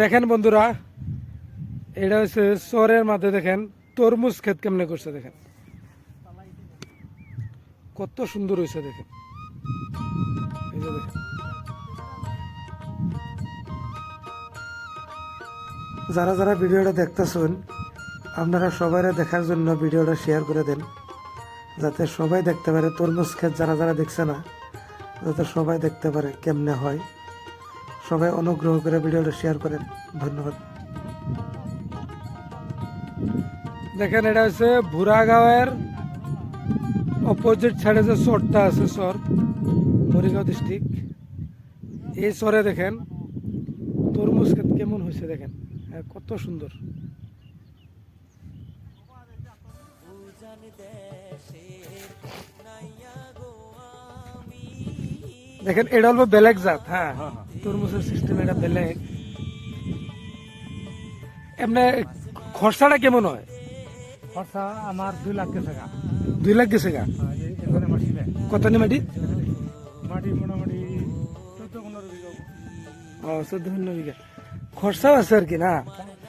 দেখেন বন্ধুরা, এটা হচ্ছে চরের মাঝে দেখেন, তরমুজ ক্ষেত কেমনে করছে দেখেন। কত সুন্দর হয়েছে দেখেন। যারা যারা ভিডিওটা দেখতেছেন, আপনারা সবাই দেখার জন্য ভিডিওটা শেয়ার করে দেন, যাতে সবাই দেখতে পারে তরমুজ ক্ষেত যারা যারা দেখছে না, যাতে সবাই দেখতে পারে কেমনে হয়। সবাই অনুগ্রহ করে ভিডিওটা শেয়ার করেন। ধন্যবাদ। দেখেন এটা হচ্ছে ভুরাগাঁওয়ের অপোজিট সাইডে যে চরটা আছে চর মরিগাঁও ডিস্ট্রিক্ট এই চরে দেখেন তরমুজ ক্ষেত কেমন হয়েছে দেখেন। হ্যাঁ, কত সুন্দর। দেখেন এটা হলো বেলেগ জাত হ্যাঁ। তরমুজের সিস্টেম এটা বেলেগ। এমনি খরচাটা কেমন হয়? খরচা আমার দুই লাখ গেছে গা দুই লাখ গেছে গা কত নি মাটি মাটি? মোটামুটি চোদ্দ পনেরো বিঘা। ও চোদ্দ পনেরো বিঘা। খরচাও আছে আর কি না?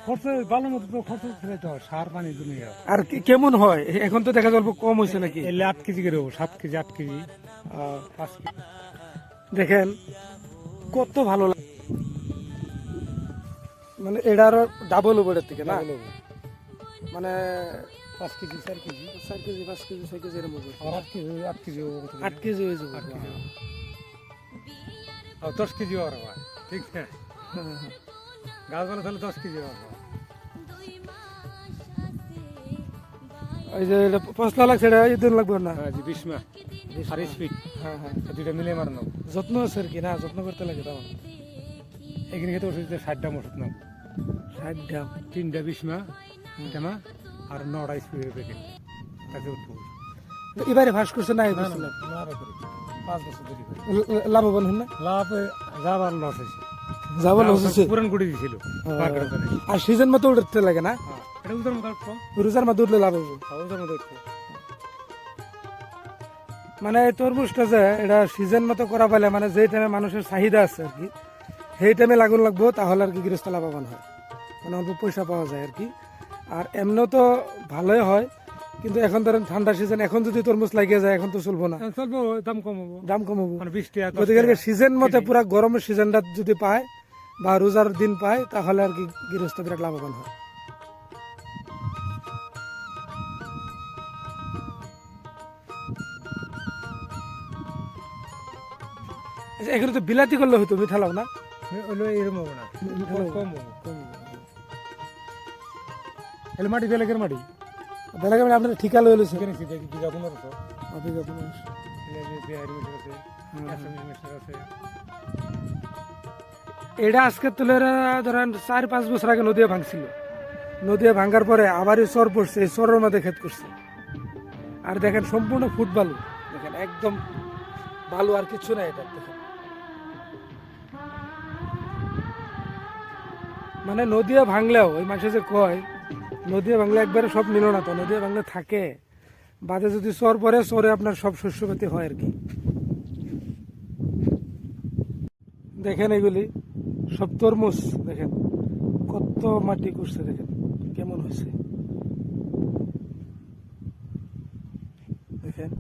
খরচ ভালো মতো তো খরচ ফেলে তো সার পানি জমি আর কেমন হয়? এখন তো দেখা যাবে কম হয়েছে নাকি? এলে আট কেজি করে সাত কেজি আট কেজি আহ, পাঁচ কেজি। দেখেন কত ভালো লাগে। মানে এটার ডাবল ওপরের থেকে না? মানে পাঁচ কেজি চার কেজি। চার কেজি পাঁচ কেজি ছয় কেজি এরকম। আট কেজি আট কেজি আট কেজি হয়ে যাবে। আট কেজি দশ কেজি হয় ঠিক আছে হ্যাঁ। তাহলে দশ কেজি হয় ওই যে পশলা লাগছে এটা এই দিন লাগবে না? হ্যাঁ বিশ মাস আর স্পিড হ্যাঁ হ্যাঁ। দুইটা মিলে মারানো যত্ন আছে আর কি না যত্ন করতে লাগে তখন এখানে খেতে ওষুধ ষাটটা ওষুধ নাম ষাট দাম তিনটা বিশ মা আর নটা স্পিডের প্যাকেট তাতে উঠবো। এবারে ফাঁস করছে না করে। পাঁচ বছর করে। লাভবান হন না? লাভ যাবার লস হয়েছে। যাব লস গুড়ি দিছিল বাঁকড়া ওখানে। আর সিজন মতো উঠতে লাগে না? হ্যাঁ, এটা উদার মতো উঠবো রোজার মধ্যে উঠলে লাভ হবে। উদার মতো উঠবো মানে এই তরমুজটা যে এটা সিজন মতো করা পাইলে মানে যে টাইমে মানুষের চাহিদা আছে আর কি সেই টাইমে লাগুন লাগবো তাহলে আর কি গৃহস্থ লাভবান হয়। মানে অল্প পয়সা পাওয়া যায় আর কি। আর এমনিও তো ভালোই হয় কিন্তু এখন ধরেন ঠান্ডা সিজন এখন যদি তরমুজ লাগিয়ে যায় এখন তো চলবো না। হ্যাঁ, চলবো দাম কম হব। দাম কমাবো মানে বিশ গতিকে। সিজন মতো পুরা গরমের সিজনটা যদি পায় বা রোজার দিন পায় তাহলে আর কি গৃহস্থ বিরাট লাভবান হয়। আচ্ছা, এখানে তো বিলাতি করলে হয়তো মিঠা লাভ না? হলো এরকম হব না। কম- কম হব। মাটি বেলেগের মাটি? বেলাকে মানে আপনার ঠিকা সেখানে? সিধা বিঘা বিঘা আছে? একশো মেশিন আছে। এটা আজকে তুলে ধরেন চার পাঁচ বছর আগে নদীয়ে ভাঙছিল। নদীয়ে ভাঙার পরে আবারই চর পড়ছে এই চরের মধ্যে ক্ষেত করছে। আর দেখেন সম্পূর্ণ ফুট বালু দেখেন একদম বালু আর কিছু নাই এটা দেখেন। মানে নদীয়া ভাঙলেও, ওই মানুষে যে কয়, নদীয়া ভাঙলে একবারে সব মিলো না তো, নদীয়া ভাঙলে থাকে। বাদে যদি চর পরে চরে আপনার সব শস্যপাতি হয় আর কি। দেখেন এগুলি সব তরমুজ দেখেন। কত মাটি করছে দেখেন, কেমন হয়েছে। দেখেন।